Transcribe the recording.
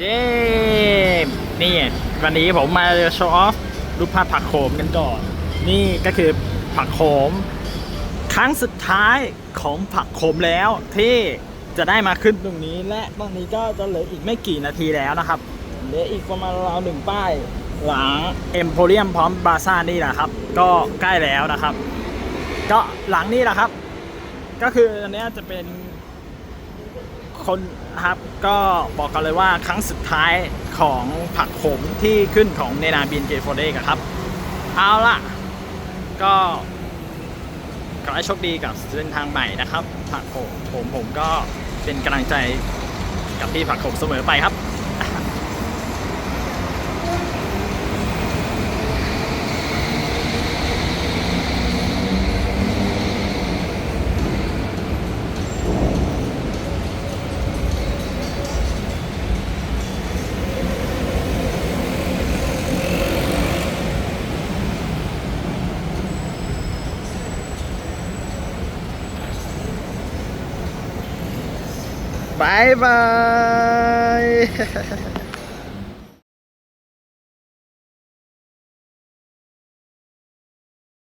เย้นี่วันนี้ผมมาโชว์ออฟรูปภาพผักโขมกันก่อน นี่ก็คือผักโขม ครั้งสุดท้ายของผักโขมแล้วที่จะได้มาขึ้นตรงนี้ และตอนนี้ก็จะเหลืออีกไม่กี่นาทีแล้วนะครับเหลืออีกประมาณราวหนึ่งป้าย หลังเอ็มโพเรียมพร้อมบาซ่านี่แหละครับ ก็ใกล้แล้วนะครับ ก็หลังนี้แหละครับ ก็คืออันนี้จะเป็น คนนะครับก็บอกกันเลยว่าครั้งสุดท้ายของผักโขมที่ขึ้นของเนนาบีนเกโฟเดกครับ เอาล่ะ ก็ขอให้โชคดีกับเส้นทางใหม่นะครับ ผักโขมผมผมก็เป็นกำลังใจกับพี่ผักโขมเสมอไปครับ บายบาย